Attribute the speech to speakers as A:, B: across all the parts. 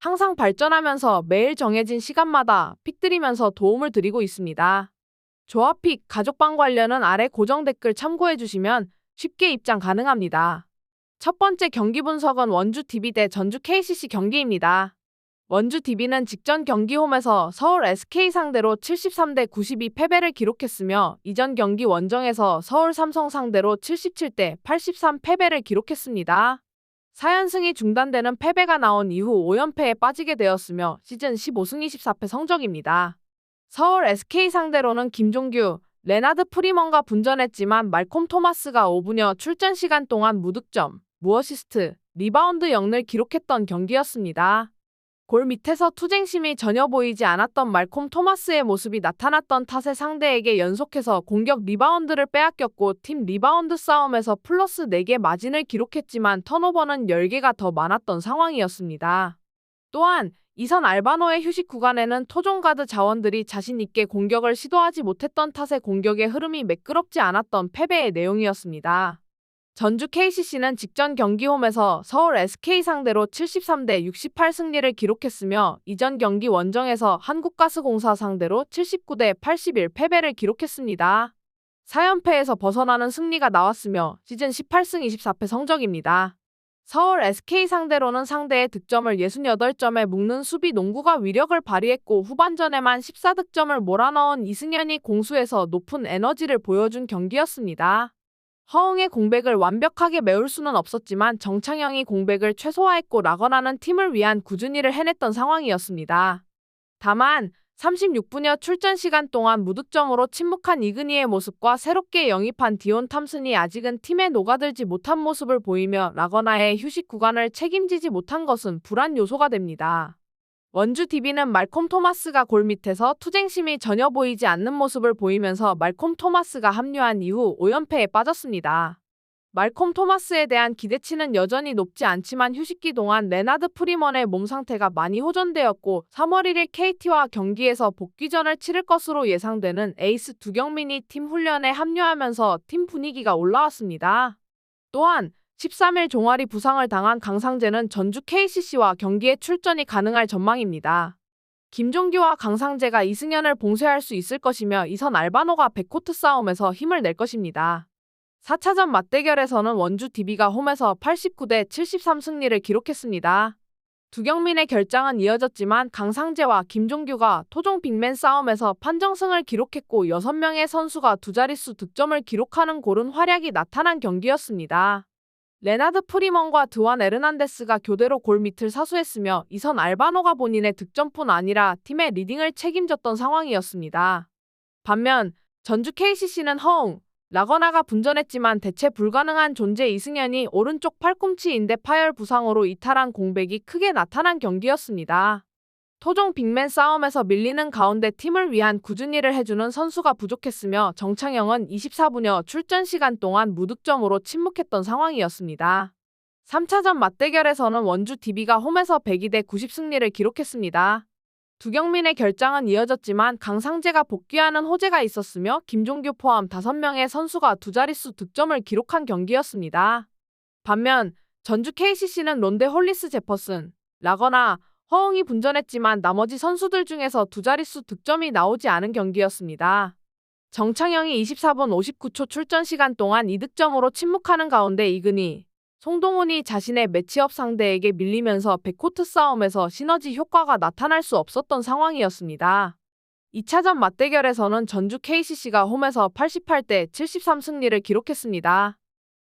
A: 항상 발전하면서 매일 정해진 시간마다 픽 드리면서 도움을 드리고 있습니다. 조합픽, 가족방 관련은 아래 고정 댓글 참고해 주시면 쉽게 입장 가능합니다. 첫 번째 경기 분석은 원주 DB 대 전주 KCC 경기입니다. 원주 DB는 직전 경기 홈에서 서울 SK 상대로 73대 92 패배를 기록했으며 이전 경기 원정에서 서울 삼성 상대로 77대 83 패배를 기록했습니다. 4연승이 중단되는 패배가 나온 이후 5연패에 빠지게 되었으며 시즌 15승 24패 성적입니다. 서울 SK 상대로는 김종규, 레나드 프리먼과 분전했지만 말콤 토마스가 5분여 출전 시간 동안 무득점, 무어시스트, 리바운드 0을 기록했던 경기였습니다. 골 밑에서 투쟁심이 전혀 보이지 않았던 말콤 토마스의 모습이 나타났던 탓에 상대에게 연속해서 공격 리바운드를 빼앗겼고 팀 리바운드 싸움에서 플러스 4개 마진을 기록했지만 턴오버는 10개가 더 많았던 상황이었습니다. 또한 이선 알바노의 휴식 구간에는 토종가드 자원들이 자신있게 공격을 시도하지 못했던 탓에 공격의 흐름이 매끄럽지 않았던 패배의 내용이었습니다. 전주 KCC는 직전 경기 홈에서 서울 SK 상대로 73대 68 승리를 기록했으며 이전 경기 원정에서 한국가스공사 상대로 79대 81 패배를 기록했습니다. 4연패에서 벗어나는 승리가 나왔으며 시즌 18승 24패 성적입니다. 서울 SK 상대로는 상대의 득점을 68점에 묶는 수비 농구가 위력을 발휘했고 후반전에만 14득점을 몰아넣은 이승현이 공수에서 높은 에너지를 보여준 경기였습니다. 허웅의 공백을 완벽하게 메울 수는 없었지만 정창영이 공백을 최소화했고 라거나는 팀을 위한 꾸준히를 해냈던 상황이었습니다. 다만 36분여 출전 시간 동안 무득점으로 침묵한 이근희의 모습과 새롭게 영입한 디온 탐슨이 아직은 팀에 녹아들지 못한 모습을 보이며 라거나의 휴식 구간을 책임지지 못한 것은 불안 요소가 됩니다. 원주 DB는 말콤 토마스가 골 밑에서 투쟁심이 전혀 보이지 않는 모습을 보이면서 말콤 토마스가 합류한 이후 5연패에 빠졌습니다. 말콤 토마스에 대한 기대치는 여전히 높지 않지만 휴식기 동안 레나드 프리먼의 몸 상태가 많이 호전되었고 3월 1일 KT와 경기에서 복귀전을 치를 것으로 예상되는 에이스 두경민이 팀 훈련에 합류하면서 팀 분위기가 올라왔습니다. 또한 13일 종아리 부상을 당한 강상재는 전주 KCC와 경기에 출전이 가능할 전망입니다. 김종규와 강상재가 이승현을 봉쇄할 수 있을 것이며 이선 알바노가 백코트 싸움에서 힘을 낼 것입니다. 4차전 맞대결에서는 원주 DB가 홈에서 89대 73 승리를 기록했습니다. 두경민의 결장은 이어졌지만 강상재와 김종규가 토종 빅맨 싸움에서 판정승을 기록했고 6명의 선수가 두 자릿수 득점을 기록하는 고른 활약이 나타난 경기였습니다. 레나드 프리먼과 드완 에르난데스가 교대로 골 밑을 사수했으며 이선 알바노가 본인의 득점뿐 아니라 팀의 리딩을 책임졌던 상황이었습니다. 반면 전주 KCC는 허웅, 라거나가 분전했지만 대체 불가능한 존재 이승현이 오른쪽 팔꿈치 인대 파열 부상으로 이탈한 공백이 크게 나타난 경기였습니다. 토종 빅맨 싸움에서 밀리는 가운데 팀을 위한 꾸준히를 해주는 선수가 부족했으며 정창영은 24분여 출전 시간 동안 무득점으로 침묵했던 상황이었습니다. 3차전 맞대결에서는 원주 DB가 홈에서 102대 90 승리를 기록했습니다. 두경민의 결장은 이어졌지만 강상재가 복귀하는 호재가 있었으며 김종규 포함 5명의 선수가 두 자릿수 득점을 기록한 경기였습니다. 반면 전주 KCC는 론데 홀리스 제퍼슨, 라거나 허웅이 분전했지만 나머지 선수들 중에서 두 자릿수 득점이 나오지 않은 경기였습니다. 정창영이 24분 59초 출전 시간 동안 2득점으로 침묵하는 가운데 이근희, 송동훈이 자신의 매치업 상대에게 밀리면서 백코트 싸움에서 시너지 효과가 나타날 수 없었던 상황이었습니다. 2차전 맞대결에서는 전주 KCC가 홈에서 88대 73 승리를 기록했습니다.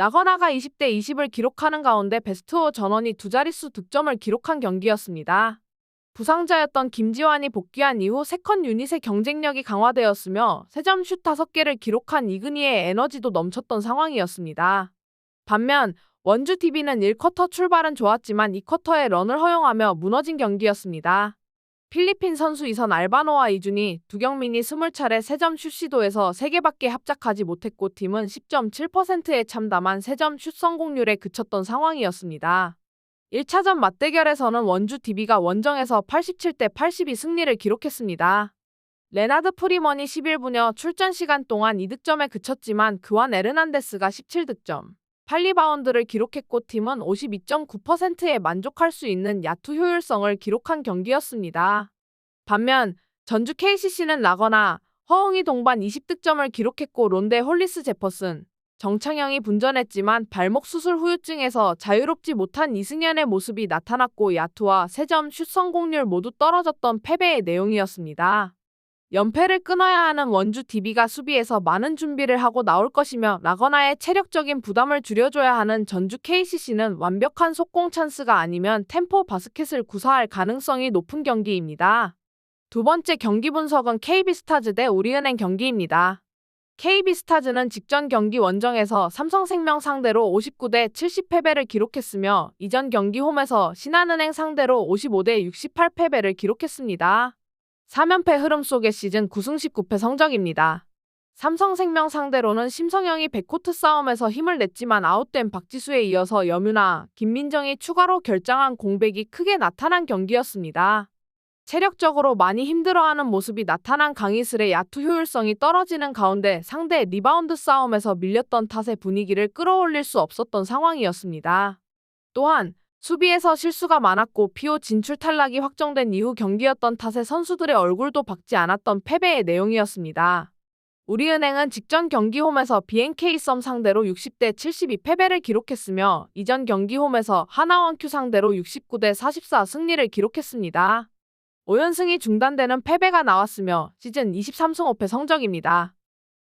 A: 라거나가 20대 20을 기록하는 가운데 베스트호 전원이 두 자릿수 득점을 기록한 경기였습니다. 부상자였던 김지환이 복귀한 이후 세컨 유닛의 경쟁력이 강화되었으며 3점 슛 5개를 기록한 이근희의 에너지도 넘쳤던 상황이었습니다. 반면 원주 TV는 1쿼터 출발은 좋았지만 2쿼터에 런을 허용하며 무너진 경기였습니다. 필리핀 선수 이선 알바노와 이준이 두경민이 20차례 3점 슛 시도에서 3개밖에 합작하지 못했고 팀은 10.7%의 참담한 3점 슛 성공률에 그쳤던 상황이었습니다. 1차전 맞대결에서는 원주 DB가 원정에서 87대 82 승리를 기록했습니다. 레나드 프리먼이 11분여 출전 시간 동안 2득점에 그쳤지만 그완 에르난데스가 17득점, 8리바운드를 기록했고 팀은 52.9%에 만족할 수 있는 야투 효율성을 기록한 경기였습니다. 반면 전주 KCC는 라거나 허웅이 동반 20득점을 기록했고 론데 홀리스 제퍼슨, 정창영이 분전했지만 발목 수술 후유증에서 자유롭지 못한 이승현의 모습이 나타났고 야투와 3점 슛 성공률 모두 떨어졌던 패배의 내용이었습니다. 연패를 끊어야 하는 원주 DB가 수비에서 많은 준비를 하고 나올 것이며 라거나의 체력적인 부담을 줄여줘야 하는 전주 KCC는 완벽한 속공 찬스가 아니면 템포 바스켓을 구사할 가능성이 높은 경기입니다. 두 번째 경기 분석은 KB스타즈 대 우리은행 경기입니다. KB스타즈는 직전 경기 원정에서 삼성생명 상대로 59대 70 패배를 기록했으며 이전 경기 홈에서 신한은행 상대로 55대 68 패배를 기록했습니다. 3연패 흐름 속의 시즌 9승 19패 성적입니다. 삼성생명 상대로는 심성영이 백코트 싸움에서 힘을 냈지만 아웃된 박지수에 이어서 여뮤나 김민정이 추가로 결장한 공백이 크게 나타난 경기였습니다. 체력적으로 많이 힘들어하는 모습이 나타난 강희슬의 야투 효율성이 떨어지는 가운데 상대 리바운드 싸움에서 밀렸던 탓에 분위기를 끌어올릴 수 없었던 상황이었습니다. 또한 수비에서 실수가 많았고 피오 진출 탈락이 확정된 이후 경기였던 탓에 선수들의 얼굴도 박지 않았던 패배의 내용이었습니다. 우리은행은 직전 경기 홈에서 BNK 썸 상대로 60대 72 패배를 기록했으며 이전 경기 홈에서 하나원큐 상대로 69대 44 승리를 기록했습니다. 5연승이 중단되는 패배가 나왔으며 시즌 23승 5패 성적입니다.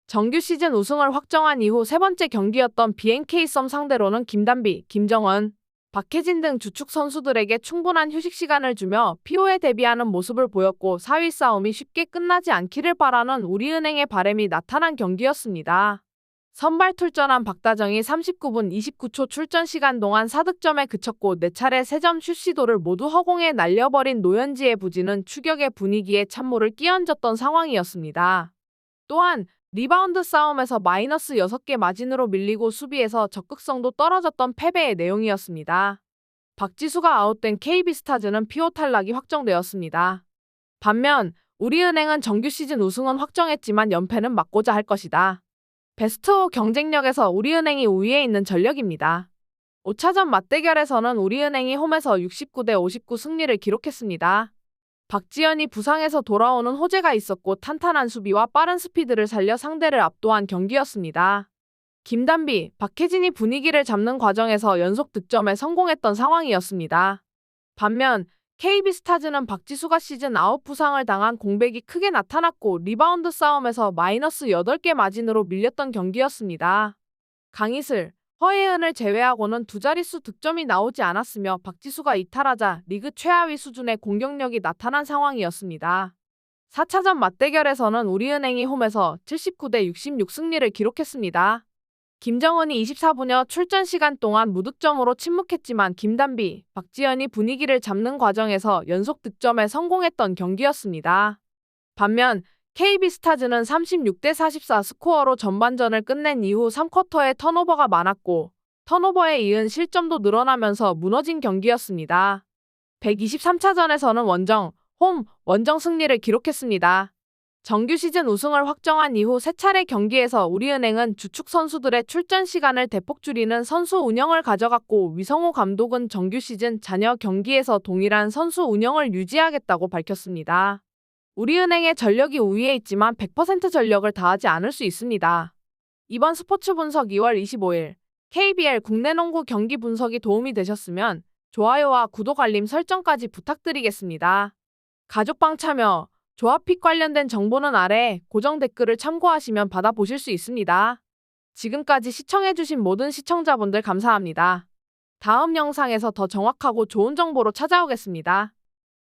A: 정규 시즌 우승을 확정한 이후 세 번째 경기였던 BNK 썸 상대로는 김단비, 김정은, 박혜진 등 주축 선수들에게 충분한 휴식 시간을 주며 피오에 대비하는 모습을 보였고 4위 싸움이 쉽게 끝나지 않기를 바라는 우리은행의 바램이 나타난 경기였습니다. 선발 출전한 박다정이 39분 29초 출전 시간 동안 4득점에 그쳤고 4차례 3점 슛 시도를 모두 허공에 날려버린 노현지의 부진은 추격의 분위기에 찬물을 끼얹었던 상황이었습니다. 또한 리바운드 싸움에서 마이너스 6개 마진으로 밀리고 수비에서 적극성도 떨어졌던 패배의 내용이었습니다. 박지수가 아웃된 KB스타즈는 피오 탈락이 확정되었습니다. 반면 우리은행은 정규 시즌 우승은 확정했지만 연패는 막고자 할 것이다. 베스트5 경쟁력에서 우리은행이 우위에 있는 전력입니다. 5차전 맞대결에서는 우리은행이 홈에서 69대 59 승리를 기록했습니다. 박지현이 부상에서 돌아오는 호재가 있었고 탄탄한 수비와 빠른 스피드를 살려 상대를 압도한 경기였습니다. 김단비, 박혜진이 분위기를 잡는 과정에서 연속 득점에 성공했던 상황이었습니다. 반면 KB스타즈는 박지수가 시즌 아웃 부상을 당한 공백이 크게 나타났고 리바운드 싸움에서 마이너스 8개 마진으로 밀렸던 경기였습니다. 강희슬, 허예은을 제외하고는 두 자릿수 득점이 나오지 않았으며 박지수가 이탈하자 리그 최하위 수준의 공격력이 나타난 상황이었습니다. 4차전 맞대결에서는 우리은행이 홈에서 79대 66 승리를 기록했습니다. 김정은이 24분여 출전 시간 동안 무득점으로 침묵했지만 김단비, 박지현이 분위기를 잡는 과정에서 연속 득점에 성공했던 경기였습니다. 반면 KB스타즈는 36대 44 스코어로 전반전을 끝낸 이후 3쿼터에 턴오버가 많았고 턴오버에 이은 실점도 늘어나면서 무너진 경기였습니다. 123차전에서는 원정, 홈, 원정 승리를 기록했습니다. 정규 시즌 우승을 확정한 이후 세 차례 경기에서 우리은행은 주축 선수들의 출전 시간을 대폭 줄이는 선수 운영을 가져갔고 위성호 감독은 정규 시즌 잔여 경기에서 동일한 선수 운영을 유지하겠다고 밝혔습니다. 우리은행의 전력이 우위에 있지만 100% 전력을 다하지 않을 수 있습니다. 이번 스포츠 분석 2월 25일 KBL 국내 농구 경기 분석이 도움이 되셨으면 좋아요와 구독 알림 설정까지 부탁드리겠습니다. 가족방 참여 조합픽 관련된 정보는 아래 고정 댓글을 참고하시면 받아보실 수 있습니다. 지금까지 시청해주신 모든 시청자분들 감사합니다. 다음 영상에서 더 정확하고 좋은 정보로 찾아오겠습니다.